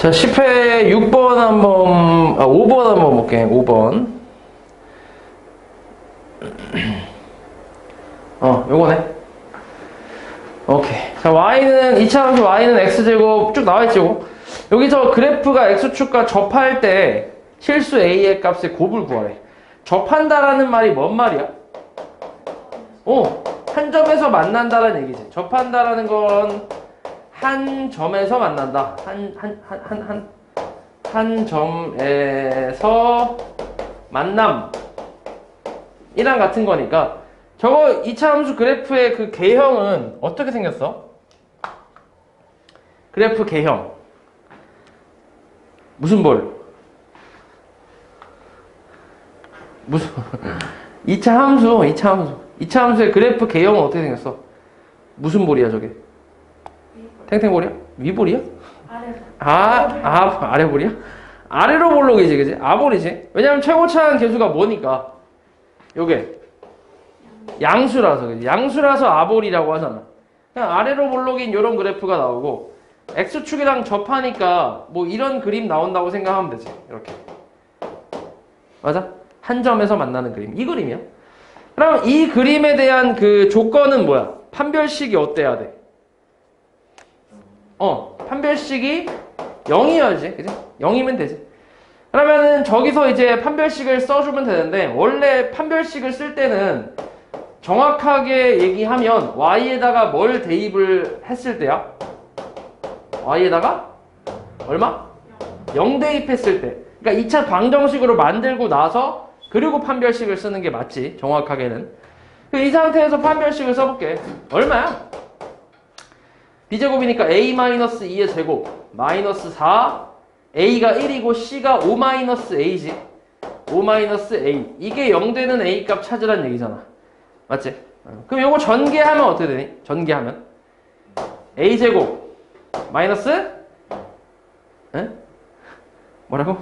자, 10회 6번 한번, 아, 5번 한번 볼게, 5번. 어, 요거네. 오케이. 자, y는, 2차 함수 y는 x제곱 쭉 나와있지, 요 여기서 그래프가 x축과 접할 때 실수 a의 값의 곱을 구하래. 접한다라는 말이 뭔 말이야? 어, 한 점에서 만난다라는 얘기지. 접한다라는 건 한 점에서 만난다. 한, 한, 한, 한, 한, 한 점에서 만남. 이랑 같은 거니까 저거 2차 함수 그래프의 그 개형은 어떻게 생겼어? 그래프 개형. 무슨 볼? 무슨 2차 함수, 2차 함수. 2차 함수의 그래프 개형은 어떻게 생겼어? 무슨 볼이야, 저게? 탱탱볼이야? 위볼이야? 아래 아, 아, 아래볼이야? 아래로 볼록이지, 그지? 아볼이지? 왜냐면 최고차항 계수가 뭐니까? 요게. 양수라서, 그지? 양수라서 아볼이라고 하잖아. 그냥 아래로 볼록인 요런 그래프가 나오고, X축이랑 접하니까 뭐 이런 그림 나온다고 생각하면 되지. 이렇게. 맞아? 한 점에서 만나는 그림. 이 그림이야. 그럼 이 그림에 대한 그 조건은 뭐야? 판별식이 어때야 돼? 어, 판별식이 0이어야지. 그지? 0이면 되지. 그러면은 저기서 이제 판별식을 써주면 되는데, 원래 판별식을 쓸 때는 정확하게 얘기하면 y에다가 뭘 대입을 했을 때야? y에다가 얼마? 0 대입했을 때. 그러니까 2차 방정식으로 만들고 나서 그리고 판별식을 쓰는 게 맞지. 정확하게는. 그이 상태에서 판별식을 써볼게. 얼마야? B제곱이니까 a-2의 제곱 마이너스 4 a가 1이고 c가 5-a지 5-a 이게 0 되는 a 값 찾으란 얘기잖아 맞지? 어. 그럼 요거 전개하면 어떻게 되니? 전개하면 a제곱 마이너스 에? 뭐라고?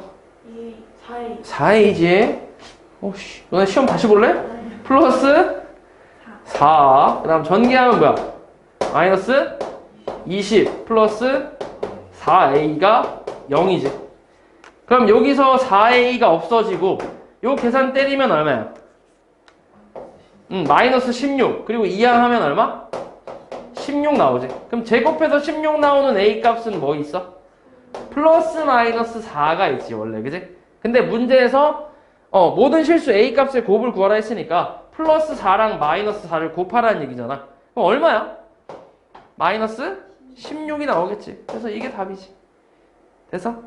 이 사이 4a지 오씨 너네 시험 다시 볼래? 플러스 4 그 다음 전개하면 뭐야? 마이너스 20 플러스 4a가 0이지. 그럼 여기서 4a가 없어지고 요 계산 때리면 얼마야? 음, 마이너스 16 그리고 이항하면 얼마? 16 나오지. 그럼 제곱해서 16 나오는 a 값은 뭐 있어? 플러스 마이너스 4가 있지 원래 그지? 근데 문제에서 어, 모든 실수 a 값의 곱을 구하라 했으니까 플러스 4랑 마이너스 4를 곱하라는 얘기잖아. 그럼 얼마야? 마이너스 16이 나오겠지. 그래서 이게 답이지. 됐어?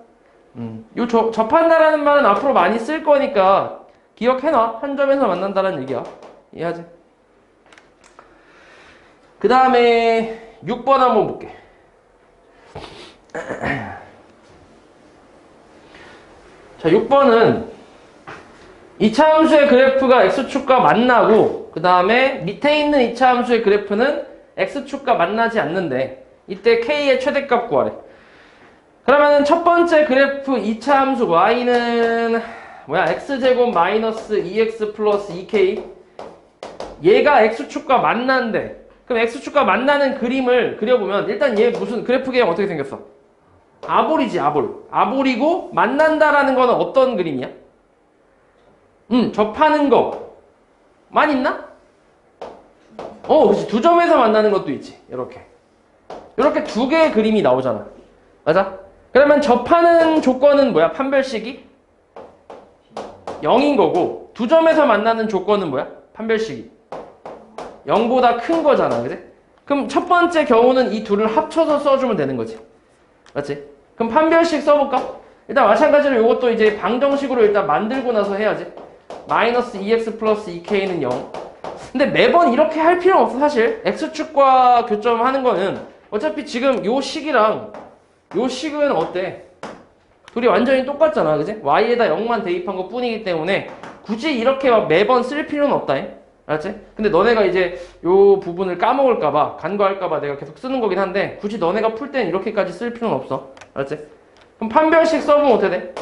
음. 요 저, 접한다라는 말은 앞으로 많이 쓸 거니까 기억해놔. 한 점에서 만난다는 얘기야. 이해하지? 그 다음에 6번 한번 볼게. 자, 6번은 2차 함수의 그래프가 x축과 만나고 그 다음에 밑에 있는 2차 함수의 그래프는 x축과 만나지 않는데 이때 k의 최대값 구하래. 그러면은 첫 번째 그래프 2차 함수 y는 뭐야 x제곱 마이너스 2x 플러스 2k 얘가 x축과 만난대. 그럼 x축과 만나는 그림을 그려보면 일단 얘 무슨 그래프 개형 어떻게 생겼어? 아볼이지 아볼. 아볼이고 만난다라는 거는 어떤 그림이야? 음 접하는 거만 있나? 어, 그렇지. 두 점에서 만나는 것도 있지. 이렇게. 이렇게 두 개의 그림이 나오잖아. 맞아? 그러면 접하는 조건은 뭐야? 판별식이 0인 거고 두 점에서 만나는 조건은 뭐야? 판별식이 0보다 큰 거잖아. 그지? 그럼 첫 번째 경우는 이 둘을 합쳐서 써주면 되는 거지. 맞지? 그럼 판별식 써볼까? 일단 마찬가지로 이것도 이제 방정식으로 일단 만들고 나서 해야지. 마이너스 2x 플러스 2k는 0. 근데 매번 이렇게 할 필요는 없어 사실 x축과 교점하는 거는 어차피 지금 요 식이랑 요 식은 어때? 둘이 완전히 똑같잖아 그지? y에다 0만 대입한 것 뿐이기 때문에 굳이 이렇게 막 매번 쓸 필요는 없다 잉? 알았지? 근데 너네가 이제 요 부분을 까먹을까봐 간과할까봐 내가 계속 쓰는 거긴 한데 굳이 너네가 풀 땐 이렇게까지 쓸 필요는 없어 알았지? 그럼 판별식 써보면 어떻게 돼?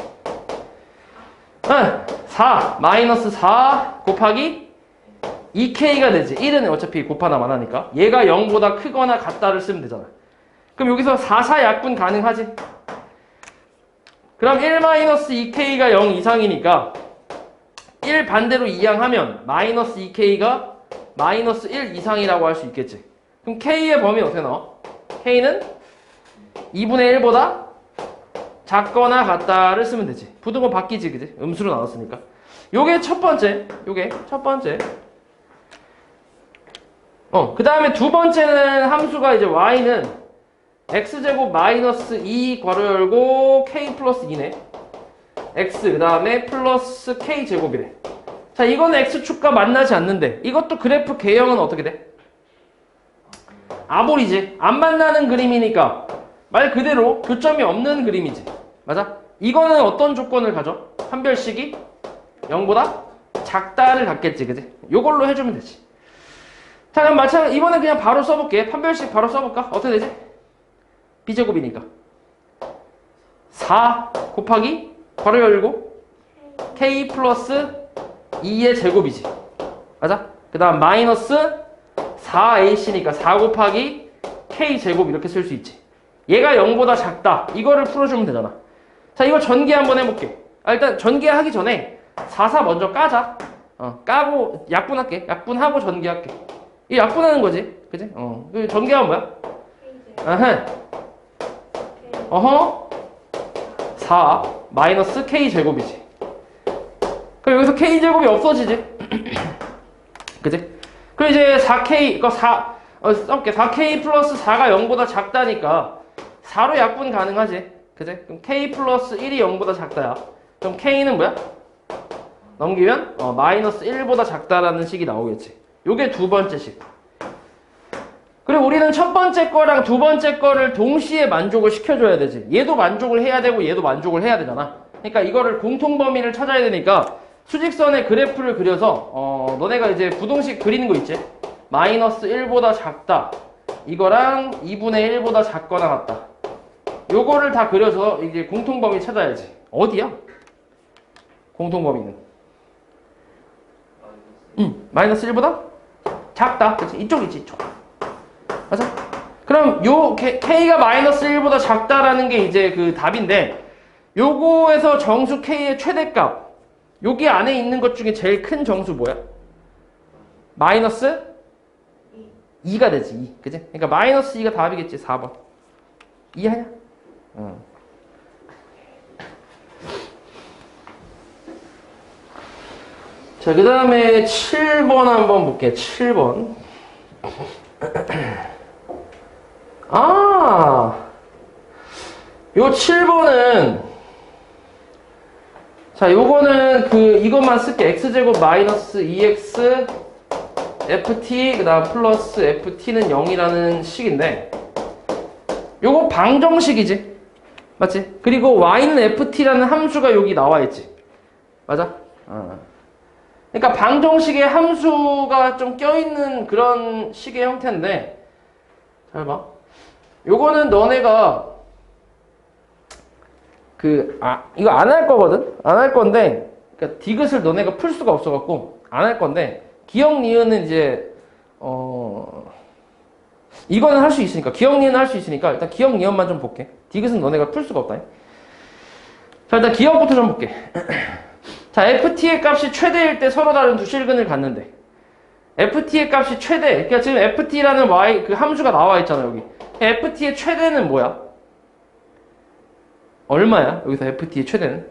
응, 4 마이너스 4 곱하기 2k가 되지. 1은 어차피 곱하나만 하니까. 얘가 0보다 크거나 같다를 쓰면 되잖아. 그럼 여기서 4, 4 약분 가능하지? 그럼 1-2k가 0 이상이니까 1 반대로 이항하면 마이너스 2k가 마이너스 1 이상이라고 할 수 있겠지. 그럼 k의 범위 어떻게 나와? k는 2분의 1보다 작거나 같다를 쓰면 되지. 부등호 바뀌지, 그지? 음수로 나왔으니까. 요게 첫 번째, 요게 첫 번째. 어, 그 다음에 두 번째는 함수가 이제 y는 x제곱 마이너스 2 괄호 열고 k 플러스 2네. x 그 다음에 플러스 k 제곱이래. 자, 이거는 x축과 만나지 않는데 이것도 그래프 개형은 어떻게 돼? 아볼이지. 안 만나는 그림이니까 말 그대로 교점이 없는 그림이지. 맞아? 이거는 어떤 조건을 가져? 판별식이 0보다 작다를 갖겠지, 그지? 요걸로 해주면 되지. 자, 그럼 마찬가지 이번엔 그냥 바로 써볼게. 판별식 바로 써볼까? 어떻게 되지? b제곱이니까 4 곱하기 괄호 열고 k 플러스 2의 제곱이지. 맞아? 그 다음 마이너스 4ac니까 4 곱하기 k 제곱 이렇게 쓸 수 있지. 얘가 0보다 작다. 이거를 풀어주면 되잖아. 자, 이거 전개 한번 해볼게. 아, 일단 전개하기 전에 4, 4 먼저 까자. 어, 까고 약분할게. 약분하고 전개할게. 이 약분하는 거지. 그지? 어. 그 전개하면 뭐야? 아하. 어허. 4 마이너스 k 제곱이지. 그럼 여기서 k 제곱이 없어지지. 그지? 그럼 이제 4k 이거 4 어, 써볼게. 4k 플러스 4가 0보다 작다니까 4로 약분 가능하지. 그지? 그럼 k 플러스 1이 0보다 작다야. 그럼 k는 뭐야? 넘기면 어, 마이너스 1보다 작다라는 식이 나오겠지. 요게 두 번째 식. 그리고 우리는 첫 번째 거랑 두 번째 거를 동시에 만족을 시켜줘야 되지. 얘도 만족을 해야 되고 얘도 만족을 해야 되잖아. 그러니까 이거를 공통 범위를 찾아야 되니까 수직선의 그래프를 그려서 어, 너네가 이제 부동식 그리는 거 있지? 마이너스 1보다 작다. 이거랑 2분의 1보다 작거나 같다. 요거를 다 그려서 이제 공통 범위 찾아야지. 어디야? 공통 범위는. 응, 마이너스 1보다 작다. 그치? 이쪽이지, 이쪽. 맞아? 그럼 요 K가 마이너스 1보다 작다라는 게 이제 그 답인데 요거에서 정수 K의 최대값 여기 안에 있는 것 중에 제일 큰 정수 뭐야? 마이너스 2가 되지 2 그지? 그러니까 마이너스 2가 답이겠지 4번 이해하냐? 응. 자, 그 다음에 7번 한번 볼게요. 7번. 아, 요 7번은, 자, 요거는 그, 이것만 쓸게. x제곱 마이너스 2x, ft, 그 다음 플러스 ft는 0이라는 식인데, 요거 방정식이지. 맞지? 그리고 y는 ft라는 함수가 여기 나와 있지. 맞아? 어. 그러니까 방정식의 함수가 좀 껴있는 그런 식의 형태인데, 잘 봐. 요거는 너네가 그, 아, 이거 안 할 거거든? 안 할 건데, 그러니까 디귿을 너네가 풀 수가 없어갖고, 안 할 건데, 기억, 니은은 이제, 어, 이거는 할 수 있으니까, 기억, 니은 할 수 있으니까, 일단 기억, 니은만 좀 볼게. 디귿은 너네가 풀 수가 없다. 자, 일단 기억부터 좀 볼게. 자, ft의 값이 최대일 때 서로 다른 두 실근을 갖는데, ft의 값이 최대, 그러니까 지금 ft라는 y, 그 함수가 나와 있잖아, 여기. ft의 최대는 뭐야? 얼마야? 여기서 ft의 최대는?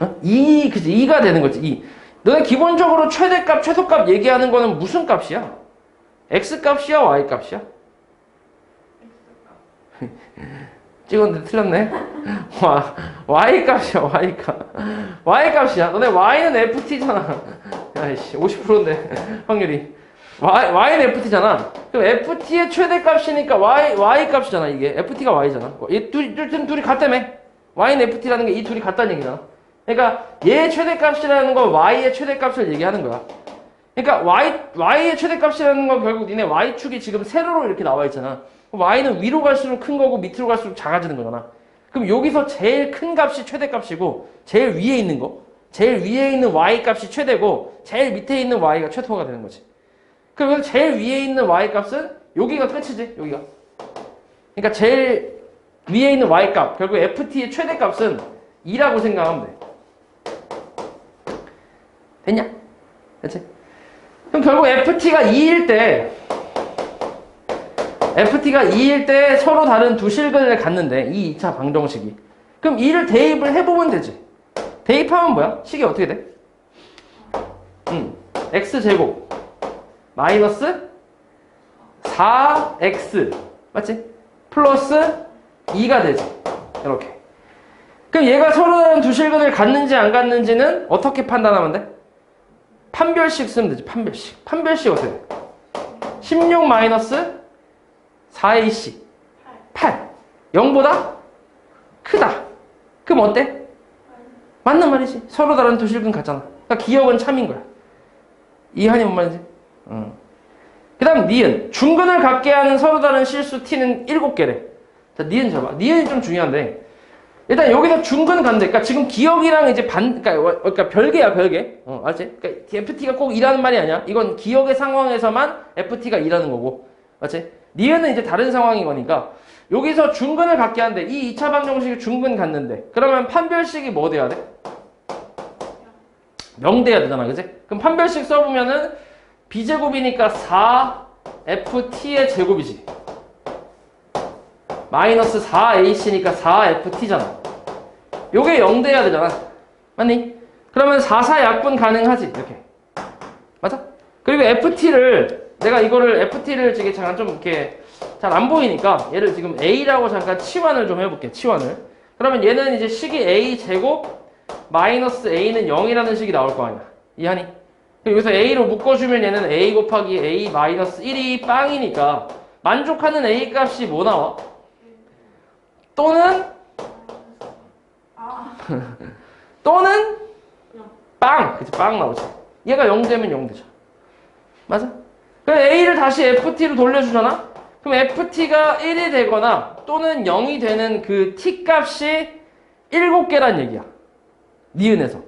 어? 2, 그치, 2가 되는 거지, 2. 너네 기본적으로 최대값, 최소값 얘기하는 거는 무슨 값이야? x 값이야, y 값이야? 찍었는데 틀렸네? 와, y 값이야, y 값. y 값이야. 너네 y는 ft잖아. 야이씨, 50%인데, 확률이. y, y는 ft잖아. 그럼 ft의 최대 값이니까 y, y 값이잖아, 이게. ft가 y잖아. 얘 둘이, 둘, 둘이 같다며. y는 ft라는 게 이 둘이 같다는 얘기잖아. 그러니까 얘의 최대 값이라는 건 y의 최대 값을 얘기하는 거야. 그러니까 y, y의 최대 값이라는 건 결국 니네 y축이 지금 세로로 이렇게 나와 있잖아. Y는 위로 갈수록 큰 거고 밑으로 갈수록 작아지는 거잖아. 그럼 여기서 제일 큰 값이 최대값이고 제일 위에 있는 거, 제일 위에 있는 y 값이 최대고 제일 밑에 있는 y가 최소가 되는 거지. 여기서 제일 위에 있는 y 값은 여기가 끝이지, 여기가. 그러니까 제일 위에 있는 y 값 결국 ft의 최대 값은 2라고 생각하면 돼. 됐냐? 됐지? 그럼 결국 ft가 2일 때 ft가 2일 때 서로 다른 두 실근을 갖는데 이 2차 방정식이 그럼 2를 대입을 해보면 되지 대입하면 뭐야? 식이 어떻게 돼? 음, x제곱 마이너스 4x 맞지? 플러스 2가 되지 이렇게 그럼 얘가 서로 다른 두 실근을 갖는지 안 갖는지는 어떻게 판단하면 돼? 판별식 쓰면 되지 판별식 판별식 어떻게 돼? 16 마이너스 4ac 8 0보다 크다. 그럼 어때? 맞는 말이지. 서로 다른 두 실근 같잖아. 그러니까 기억은 참인 거야. 이해하니 뭔 말인지? 응. 그 다음 니은. 중근을 갖게 하는 서로 다른 실수 t는 7개래. 자 니은 잡아. 니은이 좀 중요한데. 일단 여기서 중근 간대. 그러니까 지금 기억이랑 이제 반 그러니까, 그러니까 별개야 별개. 어 알지? 그러니까 FT가 꼭 이라는 말이 아니야. 이건 기억의 상황에서만 FT가 이라는 거고. 맞지? 니은은 이제 다른 상황인 거니까 여기서 중근을 갖게 하는데 이 2차 방정식이 중근 갖는데 그러면 판별식이 뭐 돼야 돼? 명돼야 되잖아 그지? 그럼 판별식 써보면은 b제곱이니까 4ft의 제곱이지 마이너스 4ac니까 4ft잖아 요게 0 돼야 되잖아 맞니? 그러면 4, 4 약분 가능하지 이렇게 맞아? 그리고 ft를 내가 이거를 ft를 지금 잠깐 좀 이렇게 잘 안 보이니까 얘를 지금 a라고 잠깐 치환을 좀 해볼게 치환을. 그러면 얘는 이제 식이 a 제곱 마이너스 a는 0이라는 식이 나올 거 아니야. 이해하니? 여기서 a로 묶어주면 얘는 a 곱하기 a 마이너스 1이 빵이니까 만족하는 a 값이 뭐 나와? 또는 아, 또는 빵. 그치 빵 나오지. 얘가 0 되면 0 되죠. 맞아? 그럼 a를 다시 ft로 돌려주잖아 그럼 ft가 1이 되거나 또는 0이 되는 그 t 값이 7개란 얘기야 니은에서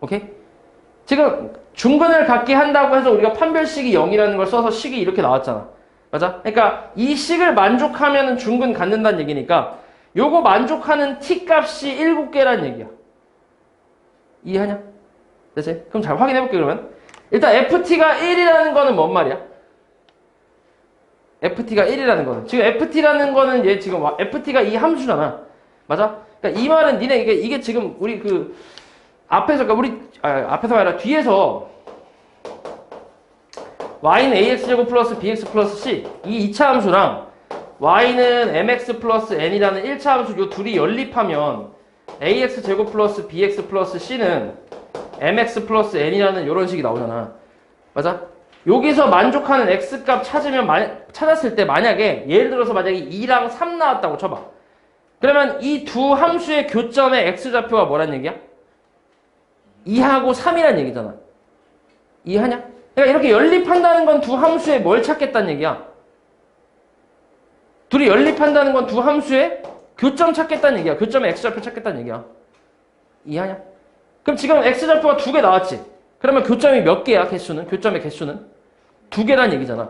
오케이? 지금 중근을 갖게 한다고 해서 우리가 판별식이 0이라는 걸 써서 식이 이렇게 나왔잖아 맞아? 그러니까 이 식을 만족하면 중근 갖는다는 얘기니까 요거 만족하는 t 값이 7개란 얘기야 이해하냐? 됐지? 그럼 잘 확인해볼게 그러면 일단 ft가 1이라는 거는 뭔 말이야? ft가 1이라는 거는 지금 ft라는 거는 얘 지금 와- ft가 이 함수잖아 맞아? 그러니까 이 말은 니네 이게 이게 지금 우리 그 앞에서 그러니까 우리 아, 앞에서 아니라 뒤에서 y는 ax제곱 플러스 bx 플러스 c 이 2차 함수랑 y는 mx 플러스 n이라는 1차 함수 요 둘이 연립하면 ax 제곱 플러스 bx 플러스 c는 mx 플러스 n이라는 이런 식이 나오잖아. 맞아? 여기서 만족하는 x 값 찾으면 마- 찾았을 때 만약에 예를 들어서 만약에 2랑 3 나왔다고 쳐봐. 그러면 이 두 함수의 교점의 x 좌표가 뭐란 얘기야? 2하고 3이란 얘기잖아. 이해하냐? 그러니까 이렇게 연립한다는 건 두 함수의 뭘 찾겠다는 얘기야? 둘이 연립한다는 건 두 함수의 교점 찾겠다는 얘기야. 교점의 x좌표 찾겠다는 얘기야. 이해하냐? 그럼 지금 x좌표가 두 개 나왔지? 그러면 교점이 몇 개야, 개수는? 교점의 개수는? 두 개란 얘기잖아.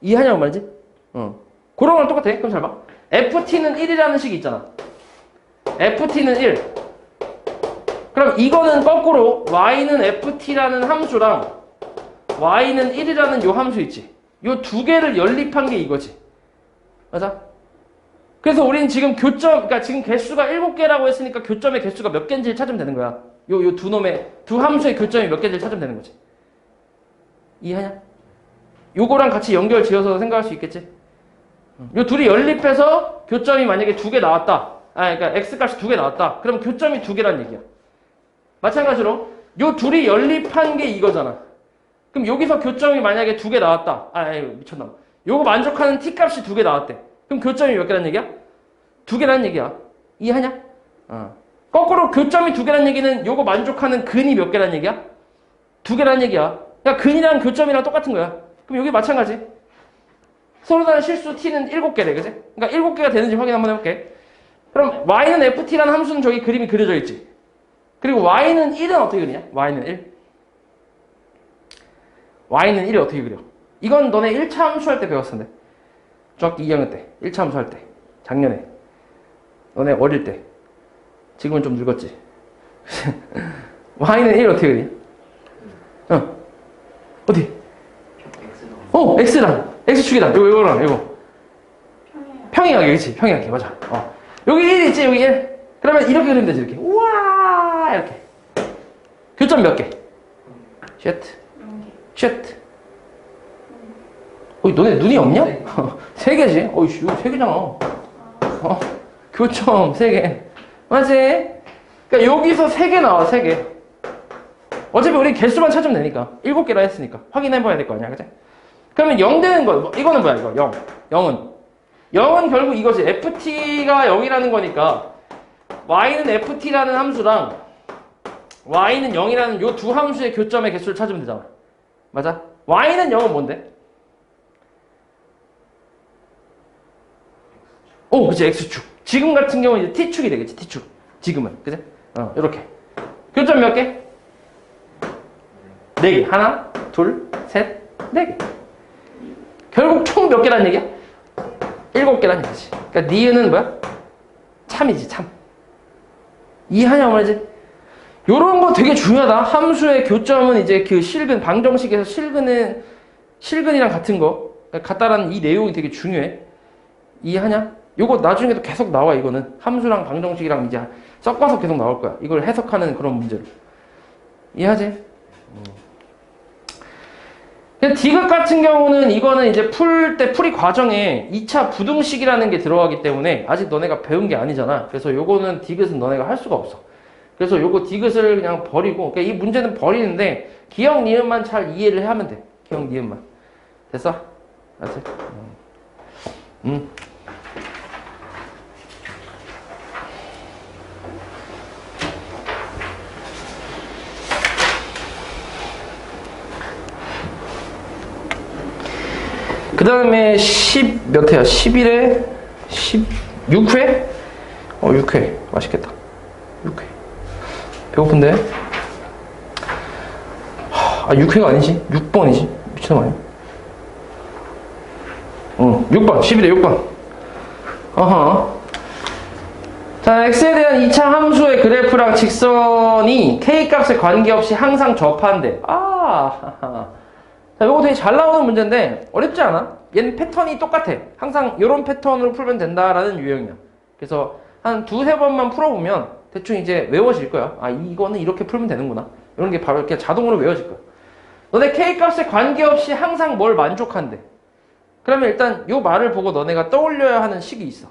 이해하냐고 말이지? 어. 그런 거랑 똑같아. 그럼 잘 봐. ft는 1이라는 식이 있잖아. ft는 1. 그럼 이거는 거꾸로 y는 ft라는 함수랑 y는 1이라는 요 함수 있지. 요 두 개를 연립한 게 이거지. 맞아? 그래서 우리는 지금 교점, 그러니까 지금 개수가 7개라고 했으니까 교점의 개수가 몇 개인지를 찾으면 되는 거야. 요, 요 두 놈의, 두 함수의 교점이 몇 개인지를 찾으면 되는 거지. 이해하냐? 요거랑 같이 연결 지어서 생각할 수 있겠지? 요 둘이 연립해서 교점이 만약에 두 개 나왔다. 아, 그러니까 x값이 두 개 나왔다. 그럼 교점이 두 개란 얘기야. 마찬가지로 요 둘이 연립한 게 이거잖아. 그럼 여기서 교점이 만약에 두 개 나왔다. 아, 아이, 미쳤나. 요거 만족하는 t 값이 두 개 나왔대. 그럼 교점이 몇 개란 얘기야? 두 개란 얘기야. 이해하냐? 어. 거꾸로 교점이 두 개란 얘기는 요거 만족하는 근이 몇 개란 얘기야? 두 개란 얘기야. 그러니까 근이랑 교점이랑 똑같은 거야. 그럼 여기 마찬가지. 서로 다른 실수 t는 일곱 개래, 그지? 그러니까 일곱 개가 되는지 확인 한번 해볼게. 그럼 y는 ft라는 함수는 저기 그림이 그려져 있지. 그리고 y는 1은 어떻게 그리냐? y는 1. y는 1이 어떻게 그려? 이건 너네 1차 함수 할 때 배웠었는데. 중학교 2학년 때. 1차 함수 할 때. 작년에. 너네 어릴 때. 지금은 좀 늙었지. y는 1 어떻게 그리? 어. 어디? 어, x랑. x축이다. 이거, 이거랑, 이거. 평행. 평행하게, 그치? 평행하게, 맞아. 어. 여기 1 있지, 여기 1. 그러면 이렇게 그리면 되지, 이렇게. 우와! 이렇게. 교점 몇 개? 쉣. 쉣. 어이, 너네 눈이 없냐? 세 개지? 어이 씨, 이거 세 개잖아. 어, 교점 세 개. 맞지? 그러니까 여기서 세개 나와, 세 개. 어차피 우리 개수만 찾으면 되니까. 일곱 개라 했으니까. 확인해봐야 될 거 아니야, 그치? 그러면 0 되는 거, 뭐, 이거는 뭐야, 이거? 0. 0은. 0은 결국 이거지. ft가 0이라는 거니까, y는 ft라는 함수랑, y는 0이라는 요 두 함수의 교점의 개수를 찾으면 되잖아. 맞아? y는 0은 뭔데? 오, 그치, x축. 지금 같은 경우는 이제 t축이 되겠지, t축. 지금은. 그치? 어, 요렇게. 교점 몇 개? 네 개. 하나, 둘, 셋, 네 개. 결국 총 몇 개란 얘기야? 일곱 개란 얘기지. 그러니까 니은은 뭐야? 참이지, 참. 이해하냐 말이지? 요런 거 되게 중요하다. 함수의 교점은 이제 그 실근, 방정식에서 실근은, 실근이랑 같은 거, 같다라는 이 내용이 되게 중요해. 이해하냐? 요거 나중에도 계속 나와, 이거는. 함수랑 방정식이랑 이제 섞어서 계속 나올 거야. 이걸 해석하는 그런 문제로. 이해하지? 근데 디귿 같은 경우는 이거는 이제 풀 때 풀이 과정에 2차 부등식이라는 게 들어가기 때문에 아직 너네가 배운 게 아니잖아. 그래서 요거는 디귿은 너네가 할 수가 없어. 그래서 요거 디귿을 그냥 버리고 그러니까 이 문제는 버리는데 기억 니은만 잘 이해를 하면 돼. 기억 니은만. 됐어? 알았지? 음. 그 다음에 10, 몇 회야? 11회? 16회? 어, 6회. 맛있겠다. 6회. 배고픈데? 하, 아, 6회가 아니지? 6번이지? 미친놈 아니야? 응, 6번. 11회 6번. 어허. 자, x에 대한 2차 함수의 그래프랑 직선이 k 값에 관계없이 항상 접한대. 아, 자, 이거 되게 잘 나오는 문제인데 어렵지 않아? 얘는 패턴이 똑같아. 항상 이런 패턴으로 풀면 된다라는 유형이야. 그래서 한 두세 번만 풀어보면 대충 이제 외워질 거야. 아, 이거는 이렇게 풀면 되는구나. 이런 게 바로 이렇게 자동으로 외워질 거야. 너네 k 값에 관계없이 항상 뭘 만족한대. 그러면 일단 이 말을 보고 너네가 떠올려야 하는 식이 있어.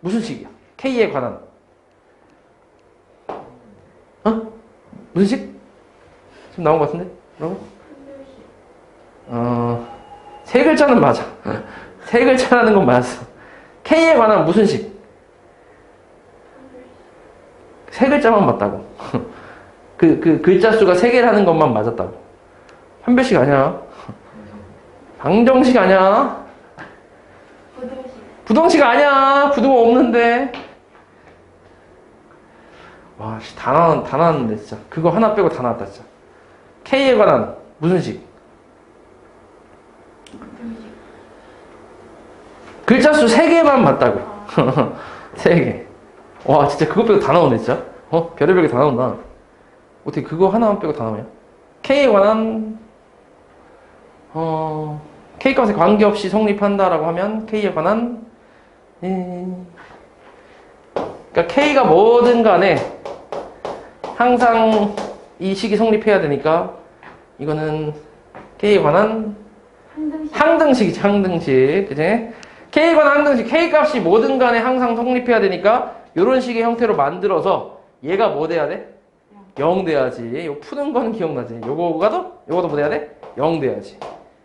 무슨 식이야? k에 관한. 어? 무슨 식? 지금 나온 것 같은데? 여러분? 어, 세 글자는 맞아. 세 글자라는 건 맞았어. K에 관한 무슨 식? 세 글자만 맞다고. 그, 그 글자 수가 세 개라는 것만 맞았다고. 한별식 아니야. 방정식 아니야. 부등식. 부동식 아니야. 부동 없는데. 와, 씨, 다다 나왔는데, 진짜. 그거 하나 빼고 다 나왔다, 진짜. K에 관한 무슨 식? 글자 수 3개만 맞다고. 3개. 와, 진짜 그거 빼고 다 나오네, 진짜. 어? 별의별 게 다 나온다. 어떻게 그거 하나만 빼고 다 나오냐? K에 관한, 어, K 값에 관계없이 성립한다라고 하면 K에 관한, 음, 그러니까 K가 뭐든 간에 항상 이 식이 성립해야 되니까 이거는 K에 관한. 항등식이지 항등식 그지? 관한 항등식 K 값이 뭐든 간에 항상 성립해야 되니까 이런 식의 형태로 만들어서 얘가 뭐 돼야 돼? 0 돼야지 요 푸는 거는 기억나지 요거가도 요거도 뭐 돼야 돼? 0 돼야지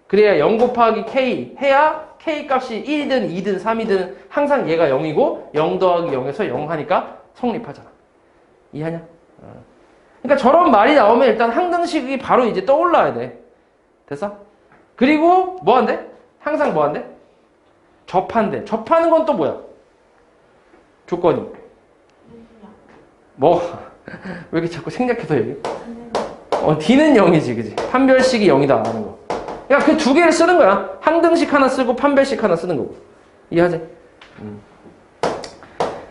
그래야 0 곱하기 K 해야 K 값이 1이든 2든 3이든 항상 얘가 0이고 0 더하기 0에서 0 하니까 성립하잖아 이해하냐? 어. 그러니까 저런 말이 나오면 일단 항등식이 바로 이제 떠올라야 돼 됐어? 그리고 뭐 한대? 항상 뭐 한대? 접한대. 접하는 건 또 뭐야? 조건이. 뭐? 왜 이렇게 자꾸 생략해서 얘기해? 어, D는 0이지, 그지? 판별식이 0이다, 하는 거. 그러니까 그두 개를 쓰는 거야. 항등식 하나 쓰고 판별식 하나 쓰는 거고. 이해하지? 음.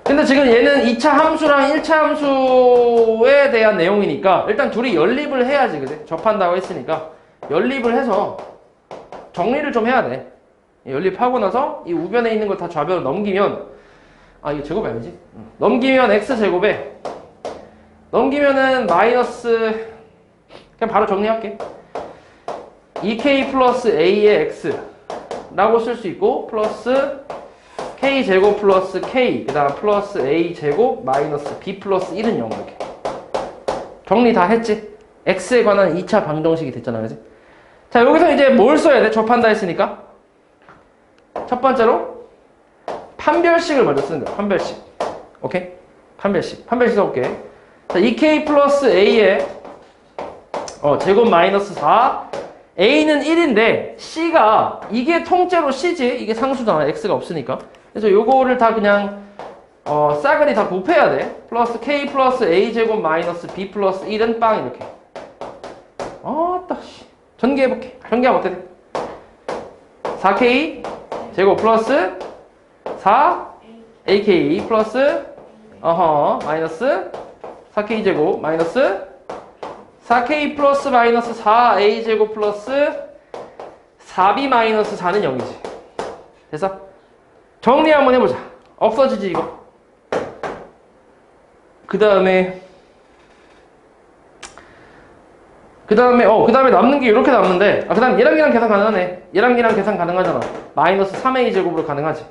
근데 지금 얘는 2차 함수랑 1차 함수에 대한 내용이니까 일단 둘이 연립을 해야지, 그래? 접한다고 했으니까 연립을 해서 정리를 좀 해야 돼. 연립하고 나서 이 우변에 있는 걸 다 좌변으로 넘기면 아 이거 제곱 아니지? 응. 넘기면 x 제곱에 넘기면은 마이너스 그냥 바로 정리할게. 2k 플러스 a의 x 라고 쓸 수 있고 플러스 k 제곱 플러스 k 그 다음 플러스 a 제곱 마이너스 b 플러스 1은 0 이렇게 정리 다 했지? x에 관한 2차 방정식이 됐잖아 그지? 자 여기서 이제 뭘 써야 돼? 접한다 했으니까 첫 번째로 판별식을 먼저 쓰는 거야 판별식. 오케이? 판별식. 판별식 써볼게. 자 2k 플러스 a의 어, 제곱 마이너스 4 a는 1인데 c가 이게 통째로 c지? 이게 상수잖아 x가 없으니까. 그래서 요거를 다 그냥 어, 싸그리 다 곱해야 돼. 플러스 k 플러스 a 제곱 마이너스 b 플러스 1은 빵 이렇게. 어따 씨. 전개해볼게. 전개하면 돼? 4k 제곱 플러스 4 ak 플러스 어허 마이너스 4k 제곱 마이너스 4k 플러스 마이너스 4a 제곱 플러스 4b 마이너스 4는 0이지. 됐어? 정리 한번 해보자. 없어지지 이거. 그 다음에 그 다음에 어 그 다음에 남는 게 이렇게 남는데 아 그 다음 얘랑 얘랑 계산 가능하네. 얘랑 얘랑 계산 가능하잖아. 마이너스 3a 제곱으로 가능하지.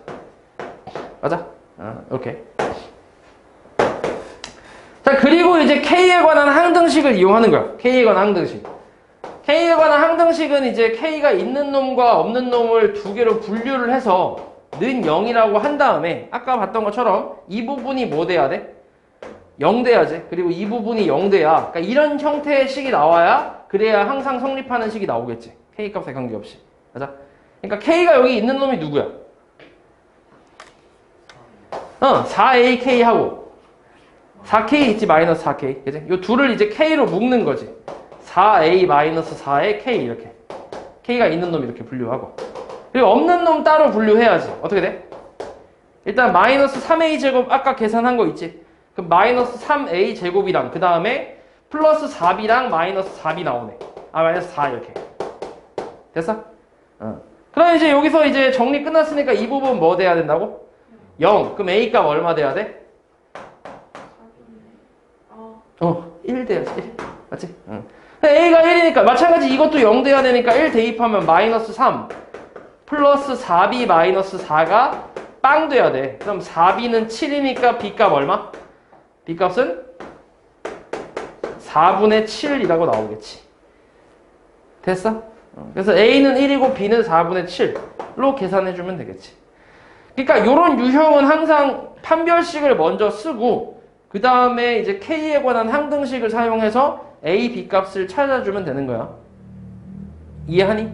맞아? 아, 이렇게. 자, 그리고 이제 K에 관한 항등식을 이용하는 거야. K에 관한 항등식. K에 관한 항등식은 이제 K가 있는 놈과 없는 놈을 두 개로 분류를 해서 는 0이라고 한 다음에 아까 봤던 것처럼 이 부분이 뭐 돼야 돼? 0 돼야지. 그리고 이 부분이 0 돼야. 그러니까 이런 형태의 식이 나와야 그래야 항상 성립하는 식이 나오겠지. K 값에 관계없이. 맞아? 그러니까 K가 여기 있는 놈이 누구야? 어, 4AK 하고 4K 있지 마이너스 4K 그지? 요 둘을 이제 K로 묶는 거지 4A 마이너스 4에 K 이렇게 K가 있는 놈 이렇게 분류하고 그리고 없는 놈 따로 분류해야지 어떻게 돼? 일단 마이너스 3A 제곱 아까 계산한 거 있지? 그럼 마이너스 3A 제곱이랑 그 다음에 플러스 4B랑 마이너스 4B 나오네 아 마이너스 4 이렇게 됐어? 어. 그럼 이제 여기서 이제 정리 끝났으니까 이 부분 뭐 돼야 된다고? 0 그럼 A 값 얼마 돼야 돼? 어, 어, 1 돼야지. 1. 맞지? 응. A가 1이니까 마찬가지 이것도 0 돼야 되니까 1 대입하면 마이너스 3 플러스 4B 마이너스 4가 빵 돼야 돼. 그럼 4B는 7이니까 B값 얼마? B값은 4분의 7이라고 나오겠지. 됐어? 어, 그래서 A는 1이고 B는 4분의 7로 계산해주면 되겠지. 그러니까 이런 유형은 항상 판별식을 먼저 쓰고 그 다음에 이제 K에 관한 항등식을 사용해서 A, B 값을 찾아주면 되는 거야. 이해하니?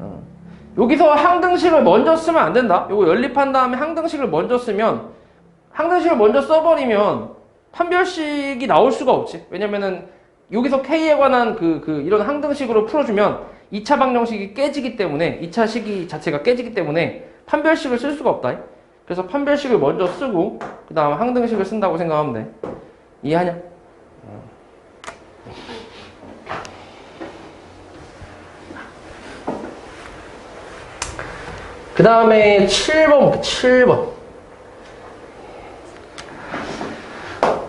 어. 여기서 항등식을 먼저 쓰면 안 된다. 요거 연립한 다음에 항등식을 먼저 쓰면 항등식을 먼저 써버리면 판별식이 나올 수가 없지. 왜냐면은 여기서 K에 관한 그, 그 이런 항등식으로 풀어주면 2차 방정식이 깨지기 때문에 2차 식이 자체가 깨지기 때문에 판별식을 쓸 수가 없다. 그래서 판별식을 먼저 쓰고 그 다음 항등식을 쓴다고 생각하면 돼. 이해하냐? 그 다음에 7번, 7번.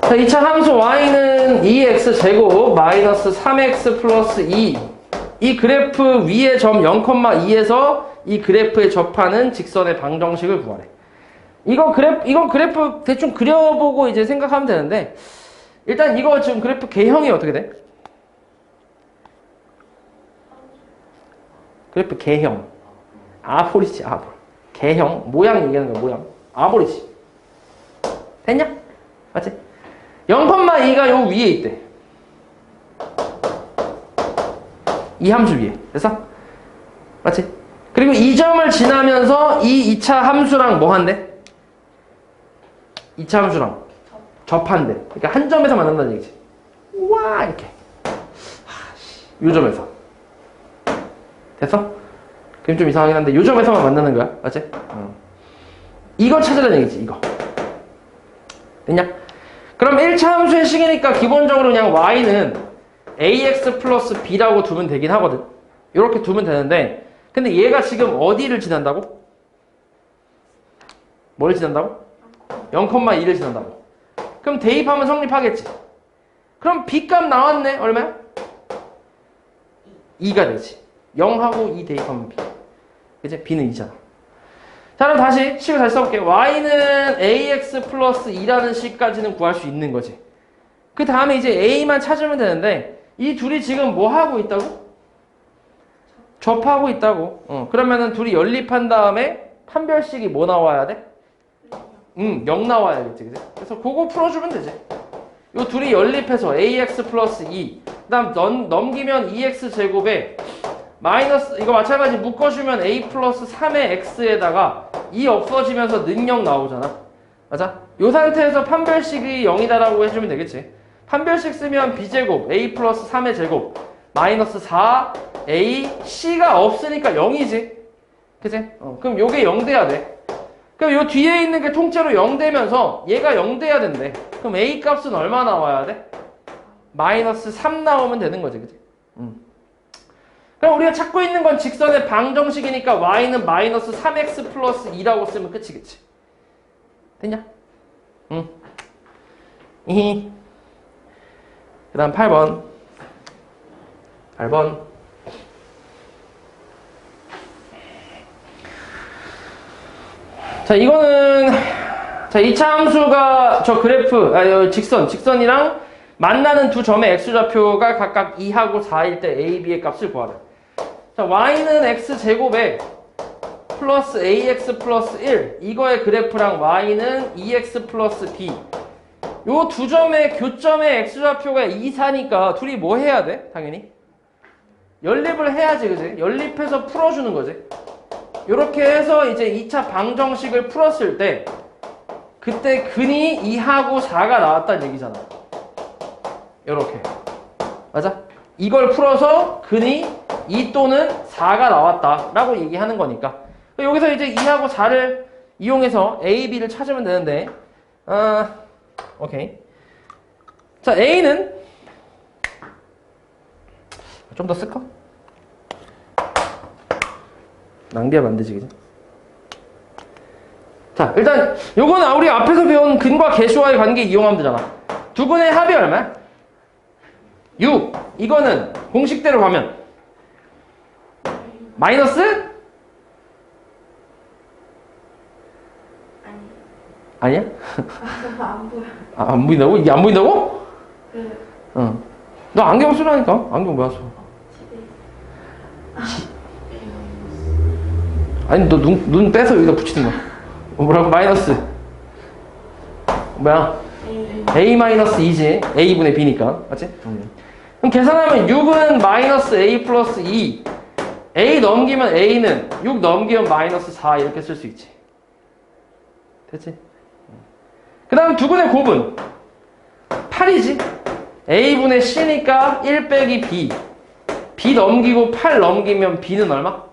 자, 2차 함수 y는 2x 제곱 마이너스 3x 플러스 2. 이 그래프 위의 점 0,2에서 이 그래프에 접하는 직선의 방정식을 구하래. 이거 그래프, 이건 그래프 대충 그려보고 이제 생각하면 되는데, 일단 이거 지금 그래프 개형이 어떻게 돼? 그래프 개형. 아볼이지, 아볼. 개형. 모양 얘기하는 거야, 모양. 아볼이지. 됐냐? 맞지? 0,2가 요 위에 있대. 이 함수 위에. 됐어? 맞지? 그리고 이 점을 지나면서 이 2차 함수랑 뭐 한대? 2차 함수랑 접한대. 그러니까 한 점에서 만난다는 얘기지. 와 이렇게. 하, 요 점에서. 됐어? 그럼 좀 이상하긴 한데 요 점에서만 만나는 거야. 맞지? 어. 이거 찾으라는 얘기지. 이거. 됐냐? 그럼 1차 함수의 식이니까 기본적으로 그냥 y는 ax 플러스 b라고 두면 되긴 하거든. 이렇게 두면 되는데 근데 얘가 지금 어디를 지난다고? 뭘 지난다고? 0,2를 지난다고. 그럼 대입하면 성립하겠지. 그럼 b값 나왔네. 얼마야? 2가 되지. 0하고 2 대입하면 b. 그치? b는 2잖아. 자, 그럼 다시 식을 다시 써볼게. y는 ax 플러스 2라는 식까지는 구할 수 있는 거지. 그 다음에 이제 a만 찾으면 되는데 이 둘이 지금 뭐 하고 있다고? 접하고 있다고. 어, 그러면은 둘이 연립한 다음에 판별식이 뭐 나와야 돼? 응, 0 나와야겠지. 그지? 그래서 그거 풀어주면 되지. 요 둘이 연립해서 ax 플러스 2. 그 다음 넘, 넘기면 2x 제곱에 마이너스, 이거 마찬가지 묶어주면 a 플러스 3의 x에다가 2 없어지면서 능력 나오잖아. 맞아? 요 상태에서 판별식이 0이다라고 해주면 되겠지. 판별식 쓰면 b제곱, a 플러스 3의 제곱, 마이너스 4, a, c가 없으니까 0이지. 그치? 어, 그럼 요게 0 돼야 돼. 그럼 요 뒤에 있는 게 통째로 0 되면서 얘가 0 돼야 된대. 그럼 a 값은 얼마 나와야 돼? 마이너스 3 나오면 되는 거지. 그치? 음. 그럼 우리가 찾고 있는 건 직선의 방정식이니까 y는 마이너스 3x 플러스 2라고 쓰면 끝이겠지. 됐냐? 응. 이히. 그 다음 8번. 8번. 자, 이거는, 자, 2차 함수가 저 그래프, 아, 요 직선, 직선이랑 만나는 두 점의 x좌표가 각각 2하고 4일 때 a, b의 값을 구하래. 자, y는 x제곱에 플러스 ax 플러스 1. 이거의 그래프랑 y는 2x 플러스 b. 요 두 점의 교점의 x좌표가 2, 4니까 둘이 뭐 해야 돼? 당연히. 연립을 해야지, 그지? 연립해서 풀어주는 거지. 요렇게 해서 이제 2차 방정식을 풀었을 때 그때 근이 2하고 4가 나왔다는 얘기잖아. 요렇게. 맞아? 이걸 풀어서 근이 2 또는 4가 나왔다라고 얘기하는 거니까. 여기서 이제 2하고 4를 이용해서 A, B를 찾으면 되는데, 아, 오케이. 자, A는 좀 더 쓸까? 낭비하면 안 되지, 그지? 자, 일단 요거는 우리 앞에서 배운 근과 계수와의 관계 이용하면 되잖아. 두 분의 합이 얼마야? 6. 이거는 공식대로 가면 마이너스? 아니. 아니야? 안 보여. 아, 안 보인다고? 이게 안 보인다고? 그 응. 너 안경 쓰라니까? 안경 왜? 집에. 아니, 너 눈, 눈 빼서 여기다 붙이는 거야. 어, 뭐라고? 마이너스. 뭐야? A. a 마이너스 2지. a분의 b니까. 맞지? 그럼 계산하면 6은 마이너스 a 플러스 2. A 넘기면 a는 6 넘기면 마이너스 4 이렇게 쓸 수 있지. 됐지? 그 다음 두근의 곱은 8이지. a분의 c니까 1 빼기 b. b 넘기고 8 넘기면 b는 얼마?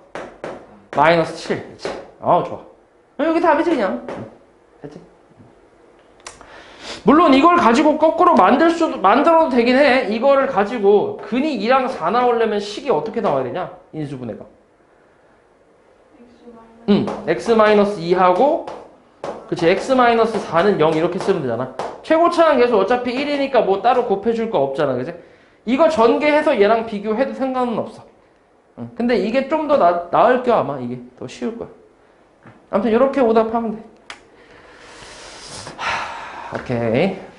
마이너스 7. 그치? 아 좋아. 여기 답이지 그냥. 됐지? 물론 이걸 가지고 거꾸로 만들 수도 만들어도 되긴 해. 이거를 가지고 근이 2랑 4 나오려면 식이 어떻게 나와야 되냐? 인수분해가. 응. x 마이너스 2하고 그치 x 마이너스 4는 0 이렇게 쓰면 되잖아. 최고차는 계속 어차피 1이니까 뭐 따로 곱해줄 거 없잖아. 그지? 이거 전개해서 얘랑 비교해도 상관은 없어. 응. 근데 이게 좀 더 나을 게 아마 이게 더 쉬울 거야. 아무튼 이렇게 오답하면 돼. 하, 오케이.